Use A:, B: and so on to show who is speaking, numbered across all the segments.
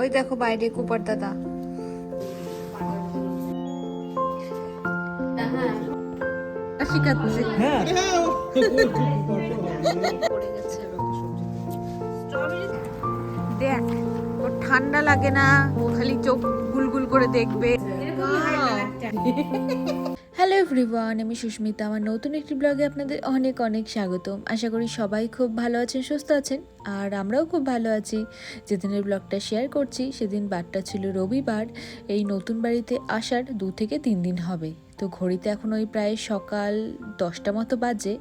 A: ওই দেখো বাইরে কুপার দাদা।
B: হ্যাঁ।
A: পড়ে দেখ ওর ঠান্ডা লাগে না ও খালি চোখ গুলগুল করে দেখবে। হ্যালো এভরিওয়ান আমি সুস্মিতা। আমার নতুন একটি ব্লগে আপনাদের অনেক অনেক স্বাগতম। আশা করি সবাই খুব ভালো আছেন, সুস্থ আছেন, আর আমরাও খুব ভালো আছি। যেদিনের ব্লগটা শেয়ার করছি, সেদিন বারটা ছিল রবিবার। এই নতুন বাড়িতে আসার দু থেকে তিন দিন হবে। তো ঘড়িতে এখন ওই প্রায় সকাল দশটা মতো বাজে,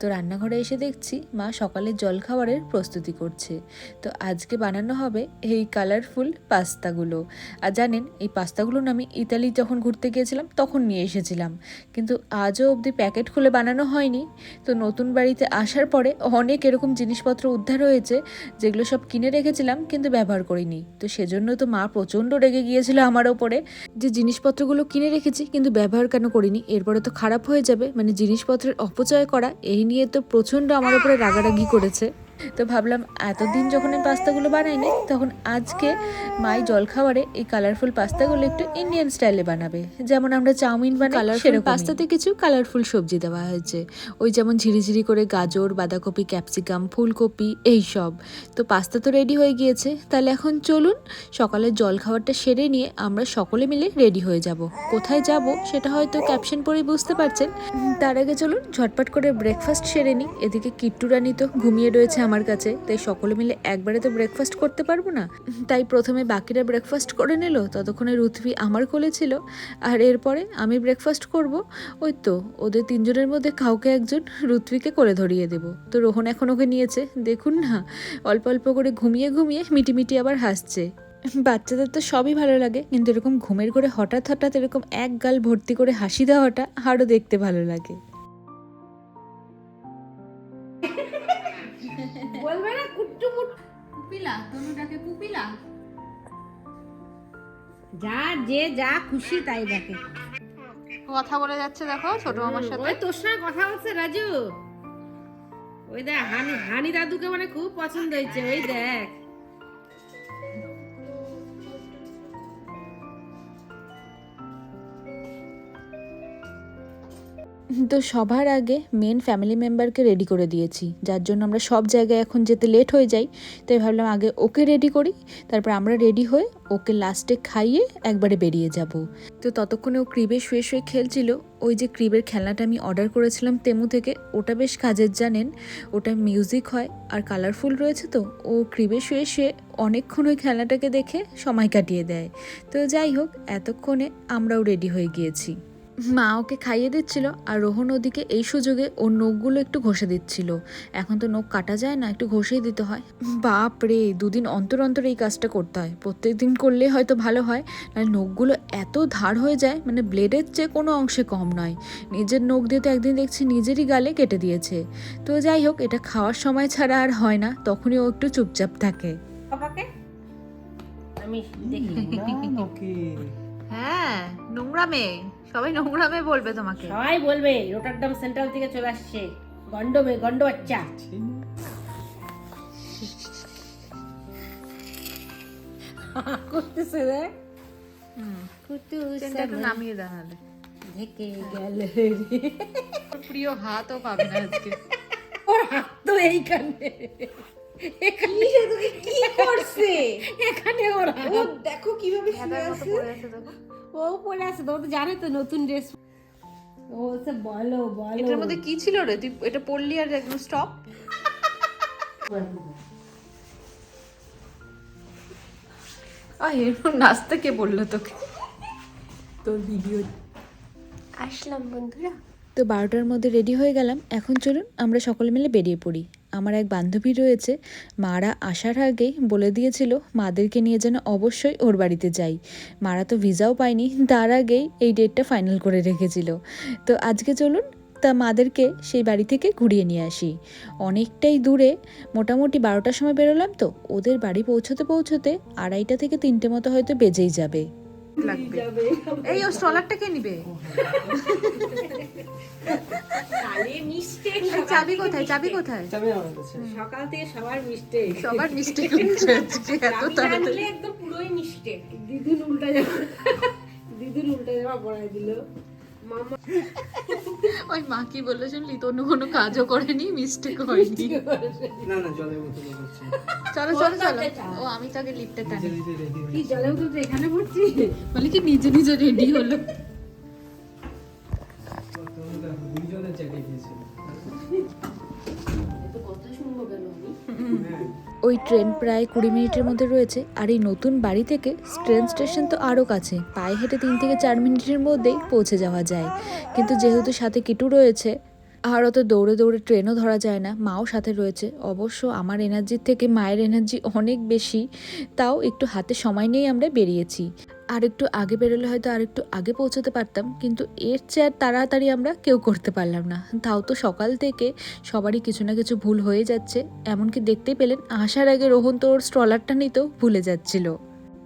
A: তো রান্নাঘরে এসে দেখছি মা সকালের জলখাবারের প্রস্তুতি করছে। তো আজকে বানানো হবে এই কালারফুল পাস্তাগুলো। আর জানেন, এই পাস্তাগুলো না আমি ইতালি যখন ঘুরতে গিয়েছিলাম, তখন নিয়ে এসেছিলাম। কিন্তু আজও অবধি প্যাকেট খুলে বানানো হয়নি। তো নতুন বাড়িতে আসার পরে অনেক এরকম জিনিসপত্র উদ্ধার হয়েছে, যেগুলো সব কিনে রেখেছিলাম, কিন্তু ব্যবহার করিনি। তো সেজন্য তো মা প্রচণ্ড রেগে গিয়েছিল আমার ওপরে। যে জিনিসপত্রগুলো কিনে রেখেছি, কিন্তু ব্যবহার কেন করিনি? এরপরে তো খারাপ হয়ে যাবে। মানে জিনিসপত্রের অপচয় করা, এই নিয়ে তো প্রচণ্ড আমার উপরে রাগারাগি করেছে। তো ভাবলাম এতদিন যখন এই পাস্তাগুলো বানাইনি তখন আজকে মাই জলখাবারে এই কালারফুল পাস্তাগুলো একটু ইন্ডিয়ান স্টাইলে বানাবে। যেমন আমরা চাউমিন বানাই কালারফুল পাস্তাতে কিছু কালারফুল সবজি দেওয়া হয়েছে। ওই যেমন ঝিরিঝিরি করে গাজর বাঁধাকপি ক্যাপসিকাম ফুলকপি এই সব। তো পাস্তা তো রেডি হয়ে গিয়েছে। তাহলে এখন চলুন সকালের জলখাবারটা সেরে নিয়ে আমরা সকলে মিলে রেডি হয়ে যাব। কোথায় যাব সেটা হয়তো ক্যাপশন পরেই বুঝতে পারছেন। তার আগে চলুন ঝটপট করে ব্রেকফাস্ট সেরে নিই। এদিকে কিট্টু রানী তো ঘুমিয়ে রয়েছে আমার কাছে, তাই সকলে মিলে একবারে তো ব্রেকফাস্ট করতে পারব না। তাই প্রথমে বাকিরা ব্রেকফাস্ট করে নিল, ততক্ষণে রুথভি আমার কোলে ছিল, আর এরপরে আমি ব্রেকফাস্ট করব। ওই তো, ওদের তিনজনের মধ্যে কাউকে একজন রুথভিকে কোলে ধরিয়ে দেব। তো রোহন এখন ওকে নিয়েছে, দেখুন না, অল্প অল্প করে ঘুমিয়ে ঘুমিয়ে মিটিমিটি আবার হাসছে। বাচ্চাদের তো সবই ভালো লাগে, কিন্তু এরকম ঘুমের করে হঠাৎ হঠাৎ এরকম এক গাল ভর্তি করে হাসি দেওয়াটা আরও দেখতে ভালো লাগে।
C: যা যে খুশি তাই দেখে।
A: কথা বলে যাচ্ছে দেখো ছোট মামার সাথে।
C: ওই তোর সঙ্গে কথা হচ্ছে রাজু। ওই দেখ হানি হানি দাদুকে মানে খুব পছন্দ হয়েছে ওই দেখ।
A: তো সবার আগে মেন ফ্যামিলি মেম্বারকে রেডি করে দিয়েছি। যার জন্য আমরা সব জায়গায় এখন যেতে লেট হয়ে যাই। তাই ভাবলাম আগে ওকে রেডি করি, তারপর আমরা রেডি হয়ে ওকে লাস্টে খাইয়ে একবারে বেরিয়ে যাব। তো ততক্ষণে ও ক্রিবে শুয়ে শুয়ে খেলছিল। ওই যে ক্রিবের খেলনাটা আমি অর্ডার করেছিলাম তেমু থেকে, ওটা বেশ কাজের জানেন, ওটা মিউজিক হয় আর কালারফুল রয়েছে তো, ও ক্রিবে শুয়ে শুয়ে অনেকক্ষণ ওই খেলনাটাকে দেখে সময় কাটিয়ে দেয়। তো যাই হোক, এতক্ষণে আমরাও রেডি হয়ে গিয়েছি। মা ওকে খাইয়ে দিচ্ছিল আর রোহন ওদিকে এই সুযোগে ওর নখগুলো একটু ঘষে দিচ্ছিল। এখন তো নখ কাটা যায় না একটু ঘষেই দিতে হয়। বাপ রে দুদিন অন্তর অন্তর এই কাজটা করতে হয়। প্রত্যেক দিন করলে হয়তো ভালো হয় আর নখগুলো এত ধার হয়ে যায় মানে ব্লেডের চেয়ে কোনো অংশে কম নয়। নিজের নখ দিয়ে তো একদিন দেখছি নিজেরই গালে কেটে দিয়েছে। তো যাই হোক এটা খাওয়ার সময় ছাড়া আর হয় না তখনই ও একটু চুপচাপ থাকে।
C: আমি দেখি।
B: ওকে
A: হ্যাঁ নোংরা মেয়ে। সবাই নোংরা মেয়ে বলবে তোমাকে।
C: সবাই বলবে রোটারডাম সেন্ট্রাল থেকে চলে আসছে। গন্ড মেয়ে গন্ড বাচ্চা। করতেছে রে।
A: একটু নামিয়ে দাঁড়ালে
C: ঢেকে গেল
A: প্রিয় হাতও পাবে না আজকে।
C: ওর হাত তো এইখানে। কি করছে? এখানে ওর হাত
D: দেখো কীভাবে শুয়ে আছে।
C: ও পরে আছে তো জানে তো নতুন ড্রেস। ও বলছে বলো বলো।
A: এটার মধ্যে কি ছিল রে? তুই এটা পড়লি আর একদম স্টপ আহ এরকম নাচতে কে বলল তোকে?
D: তোর ভিডিও
A: আসলাম বন্ধুরা। তো বারোটার মধ্যে রেডি হয়ে গেলাম। এখন চলুন আমরা সকলে মিলে বেরিয়ে পড়ি। আমার এক বান্ধবী রয়েছে। মারা আসার আগেই বলে দিয়েছিল, মাদেরকে নিয়ে যেন অবশ্যই ওর বাড়িতে যাই। মারা তো ভিসাও পায়নি, তার আগেই এই ডেটটা ফাইনাল করে রেখেছিল। তো আজকে চলুন তা মাদেরকে সেই বাড়ি থেকে ঘুরিয়ে নিয়ে আসি। অনেকটাই দূরে, মোটামুটি বারোটার সময় বেরোলাম তো। ওদের বাড়ি পৌঁছতে পৌঁছতে আড়াইটা থেকে তিনটে মতো হয়তো বেজেই যাবে। লাগবে। এই ও স্ট্রলারটা কে নিবে? চাবি কোথায়? চাবি কোথায়?
C: সকাল থেকে সবার মিস্টেক
A: সবার মিস্টেক হচ্ছে আজকে এত তাড়াতাড়ি।
C: একদম পুরোই মিস্টেক দিদির উল্টা যাওয়া দিদির উল্টা যাওয়া পড়ায় দিল।
A: ওই মা কি বলল শুনলি? তনু কোনো কাজও করেনি মিস্টেক হয়নি
B: না না জলের বোতল
A: চলো চলো চলো। ও আমি তাকে লিফটে টানি।
B: নিজে রেডি
C: কি জলে তো এখানে পড়ছি
A: বলে কি নিজে নিজে রেডি হলো।
B: দিয়েছিল।
C: কথা শুনব কেন আমি?
A: ওই ট্রেন প্রায় কুড়ি মিনিটের মধ্যে রয়েছে, আর এই নতুন বাড়ি থেকে ট্রেন স্টেশন তো আরও কাছে। পায়ে হেঁটে তিন থেকে চার মিনিটের মধ্যেই পৌঁছে যাওয়া যায়। কিন্তু যেহেতু সাথে কিটু রয়েছে, আর অত দৌড়ে দৌড়ে ট্রেনও ধরা যায় না, মাও সাথে রয়েছে। অবশ্য আমার এনার্জির থেকে মায়ের এনার্জি অনেক বেশি, তাও একটু হাতে সময় নিয়েই আমরা বেরিয়েছি। আর একটু আগে বেরোলে হয়তো আর একটু আগে পৌঁছতে পারতাম, কিন্তু এর চেয়ে তাড়াতাড়ি আমরা কেউ করতে পারলাম না। তাও তো সকাল থেকে সবারই কিছু না কিছু ভুল হয়ে যাচ্ছে, এমনকি দেখতেই পেলেন আসার আগে রোহন তো ওর স্ট্রলারটা নিতেও ভুলে যাচ্ছিল।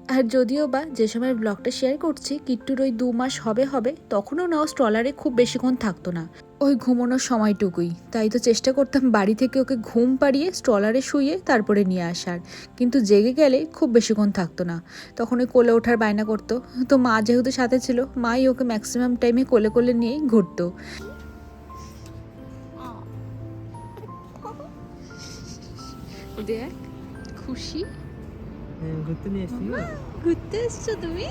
A: আর যদিও বা যে সময় ব্লগটা শেয়ার করছি, কিট্টুর ওই দু মাস হবে হবে, তখনও না ও স্ট্রলারে খুব বেশিক্ষণ থাকতো না। ওই ঘুমানোর সময়টুকুই। তাই তো চেষ্টা করতাম বাড়ি থেকে ওকে ঘুম পাড়িয়ে স্ট্রলারে শুয়ে তারপরে নিয়ে আসার। কিন্তু জেগে গেলে খুব বেশিক্ষণ থাকতো না। তখন ওই কোলে ওঠার বায়না করতো। তো মা যেহেতু সাথে ছিল, মাই ওকে ম্যাক্সিমাম টাইমে কোলে কোলে নিয়েই ঘুরতো। দেখ, খুশি?
B: ঘুরতে নিয়ে এসছি
A: ঘুরতে এসছো তুমি?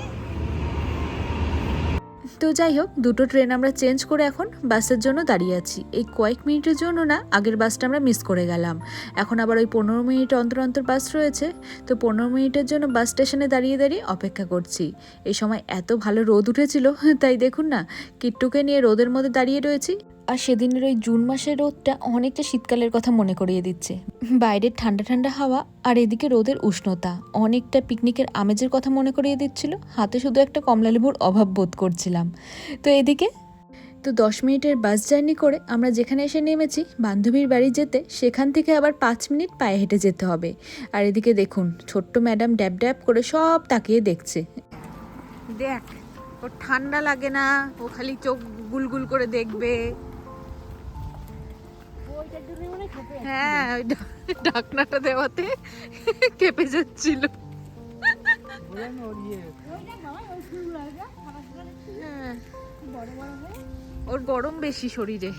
A: তো যাই হোক দুটো ট্রেন আমরা চেঞ্জ করে এখন বাসের জন্য দাঁড়িয়ে আছি। এই কয়েক মিনিটের জন্য না আগের বাসটা আমরা মিস করে গেলাম। এখন আবার ওই পনেরো মিনিট অন্তর অন্তর বাস রয়েছে। তো পনেরো মিনিটের জন্য বাস স্টেশনে দাঁড়িয়ে দাঁড়িয়ে অপেক্ষা করছি। এই সময় এত ভালো রোদ উঠেছিল তাই দেখুন না কিট্টুকে নিয়ে রোদের মধ্যে দাঁড়িয়ে রয়েছি। আর সেদিনের ওই জুন মাসের রোদটা অনেকটা শীতকালের কথা মনে করিয়ে দিচ্ছে। বাইরের ঠান্ডা ঠান্ডা হাওয়া আর এদিকে রোদের উষ্ণতা অনেকটা পিকনিকের আমেজের কথা মনে করিয়ে দিচ্ছিল। হাতে শুধু একটা কমলালেবুর অভাব বোধ করছিলাম। তো এদিকে? তো দশ মিনিটের বাস জার্নি করে আমরা যেখানে এসে নেমেছি, বান্ধবীর বাড়ি যেতে সেখান থেকে আবার পাঁচ মিনিট পায়ে হেঁটে যেতে হবে। আর এদিকে দেখুন, ছোট্ট ম্যাডাম ড্যাব ড্যাব করে সব তাকিয়ে দেখছে। দেখ, ওর ঠান্ডা লাগে না, ও খালি চোখ গুলগুল করে দেখবে। হ্যাঁ ওই ঢাকনাটা দেওয়াতে কেঁপে যাচ্ছিল হ্যাঁ। ওর গরম বেশি শরীরে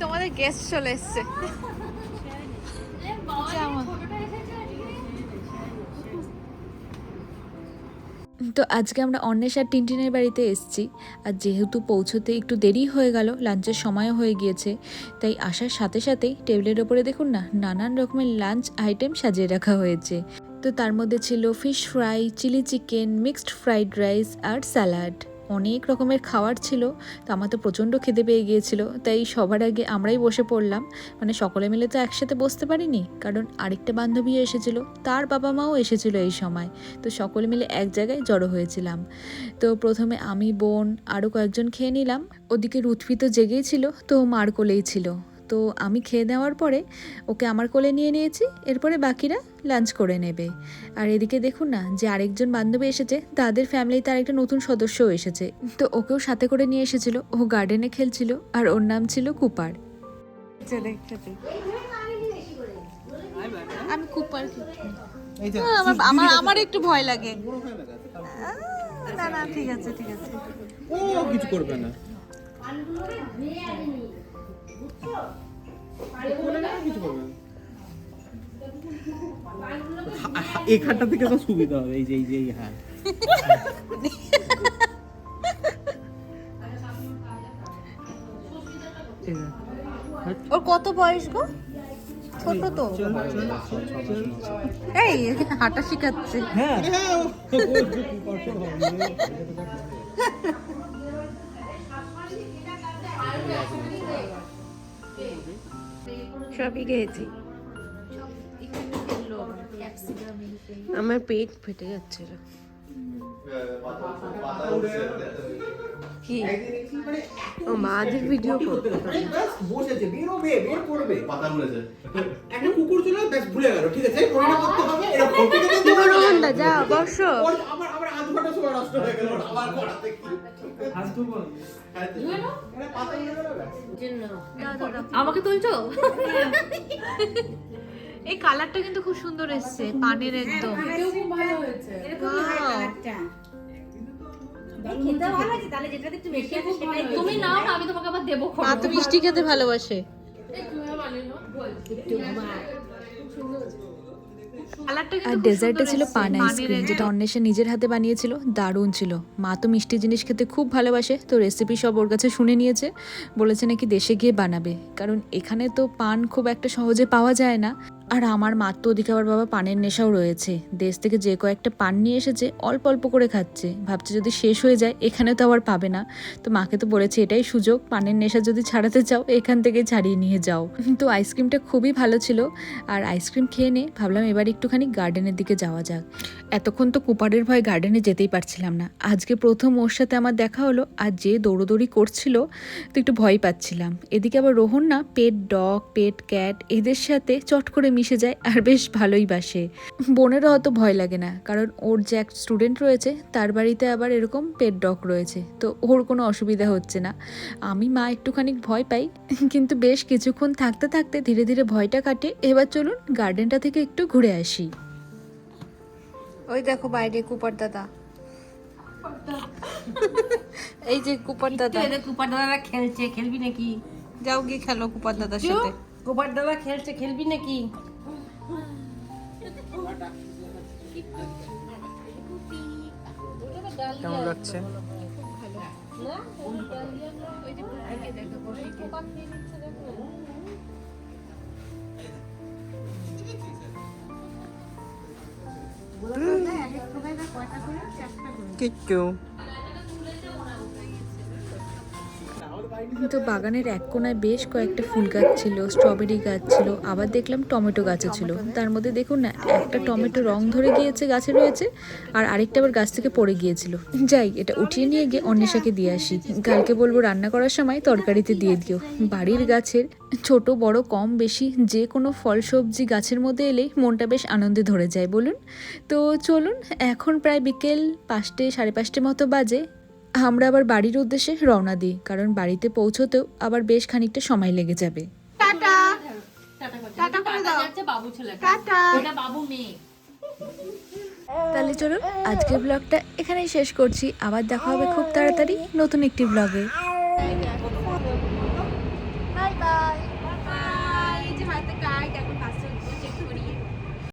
A: তোমাদের গেস্ট চলে এসছে তো আজকে আমরা অন্বেষ আর টিনটিনের বাড়িতে এসেছি। আর যেহেতু পৌঁছতে একটু দেরি হয়ে গেল, লাঞ্চের সময় হয়ে গিয়েছে। তাই আসার সাথে সাথেই টেবিলের ওপরে দেখুন না, নানান রকমের লাঞ্চ আইটেম সাজিয়ে রাখা হয়েছে। তো তার মধ্যে ছিল fish fry, chilli chicken, mixed fried rice আর স্যালাড। অনেক রকমের খাবার ছিল, তো আমার তো প্রচণ্ড খেতে পেয়ে গিয়েছিল, তাই সবার আগে আমরাই বসে পড়লাম। মানে সকলে মিলে তো একসাথে বসতে পারিনি, কারণ আরেকটা বান্ধবী এসেছিল, তার বাবা মাও এসেছিল এই সময়, তো সকলে মিলে এক জায়গায় জড়ো হয়েছিলাম। তো প্রথমে আমি, বোন আরও কয়েকজন খেয়ে নিলাম। ওদিকে রুথফি তো জেগেই ছিল, তো মার কোলেই ছিল। তো আমি খেয়ে নেওয়ার পরে ওকে আমার কোলে নিয়ে নিয়েছি এরপরে বাকিরা লাঞ্চ করে নেবে। আর এদিকে দেখুন না যে আরেকজন বান্ধবী এসেছে তাদের ফ্যামিলিতে আরেকটা নতুন সদস্যও এসেছে। তো ওকেও সাথে করে নিয়ে এসেছিল ও গার্ডেনে খেলছিল আর ওর নাম ছিল কুপার। আমি কুপার আমার আমার আমার একটু ভয় লাগে। না না ঠিক আছে ঠিক আছে।
B: ও কিছু করবে না। হা- এখানটা থেকে তো সুবিধা হবে এই যে এই যে এই হ্যাঁ
A: ওর কত বয়স গো? ছোট তো। এই হাঁটা শিখাচ্ছে।
B: হ্যাঁ।
C: সবই খেয়েছি। আমার পেট ফেটে যাচ্ছিল। কি? ও ভিডিও করতে
B: বসেছে বেরোবে বের করবে।
E: পাতা উড়েছে
B: একটা কুকুর ছিল ব্যাস ভুলে গেল ঠিক আছে? মনে করতে হবে এরকম ঠিক
A: যা বসো।
B: আমার আমার আধ ঘণ্টা সময় নষ্ট হয়ে গেল আবার করাতে কি? এটা পাতা নিয়ে গেল
A: আমাকে তুলছো? এই কালারটা কিন্তু খুব সুন্দর এসছে পানের একদম।
E: তুমি নাও না আমি তোমাকে আবার দেবো
A: মা তো মিষ্টি খেতে ভালোবাসে। আর ডেজার্টে ছিল পান আইসক্রিম যেটা অন্বেষা নিজের হাতে বানিয়েছিল দারুণ ছিল। মা তো মিষ্টি জিনিস খেতে খুব ভালোবাসে তো রেসিপি সব ওর কাছে শুনে নিয়েছে। বলেছে নাকি দেশে গিয়ে বানাবে কারণ এখানে তো পান খুব একটা সহজে পাওয়া যায় না। আর আমার মার তো ওদিকে আবার বাবা পানের নেশাও রয়েছে। দেশ থেকে যে কয়েকটা পান নিয়ে এসেছে, অল্প অল্প করে খাচ্ছে। ভাবছে যদি শেষ হয়ে যায়, এখানে তো আবার পাবে না। তো মাকে তো বলেছে, এটাই সুযোগ, পানের নেশা যদি ছাড়াতে চাও, এখান থেকে ছাড়িয়ে নিয়ে যাও। তো আইসক্রিমটা খুবই ভালো ছিল। আর আইসক্রিম খেয়ে নে, ভাবলাম এবার একটুখানি গার্ডেনের দিকে যাওয়া যাক। এতক্ষণ তো কুপারের ভয় গার্ডেনে যেতেই পারছিলাম না। আজকে প্রথম ওর সাথে আমার দেখা হলো, আর যে দৌড়োদৌড়ি করছিল, তো একটু ভয় পাচ্ছিলাম। এদিকে আবার রোহন না, পেট ডগ, পেট ক্যাট, এদের সাথে চট করে মিশে যায় আর বেশ ভালোই বাসে। বোনেরও অত ভয় লাগে না কারণ ওর যে এক স্টুডেন্ট রয়েছে তার বাড়িতে আবার এরকম পেট ডগ রয়েছে তো ওর কোনো অসুবিধা হচ্ছে না। আমি মা একটুখানি ভয় পাই কিন্তু বেশ কিছুক্ষণ থাকতে থাকতে ধীরে ধীরে ভয়টা কাটে। এবার চলুন গার্ডেনটা থেকে একটু ঘুরে আসি। ওই দেখো বাইরে কুপার দাদা। এই যে কুপার দাদা।
C: কুপার দাদা খেলছে খেলবি নাকি?
A: যাও গিয়ে খেলো কুপার দাদার সাথে।
C: কুপার দাদা খেলছে খেলবি নাকি?
B: কেমন লাগছে? কিচ্ছু।
A: তো বাগানের এক কোনায় বেশ কয়েকটা ফুল গাছ ছিল, স্ট্রবেরি গাছ ছিল, আবার দেখলাম টমেটো গাছও ছিল। তার মধ্যে দেখুন না একটা টমেটো রং ধরে গিয়েছে গাছে রয়েছে, আর আরেকটা আবার গাছ থেকে পড়ে গিয়েছিল। যাই, এটা উঠিয়ে নিয়ে গিয়ে অন্বেষাকে দিয়ে আসি। কালকে বলব রান্না করার সময় তরকারিতে দিয়ে দিও। বাড়ির গাছের ছোট, বড়, কম, বেশি যে কোনো ফল, সবজি গাছের মধ্যে এলেই মনটা বেশ আনন্দে ধরে যায়, বলুন। তো চলুন, এখন প্রায় বিকেল পাঁচটে, সাড়ে পাঁচটে মতো বাজে। আমরা আবার বাড়ির উদ্দেশ্যে রওনা দিই কারণ বাড়িতে পৌঁছতেও আবার বেশ খানিকটা সময় লেগে যাবে।
E: যাচ্ছে বাবু ছেলেটা। এটা বাবু মেয়ে।
A: তাহলে চলুন আজকের ব্লগটা এখানেই শেষ করছি। আবার দেখা হবে খুব তাড়াতাড়ি নতুন একটি ব্লগে।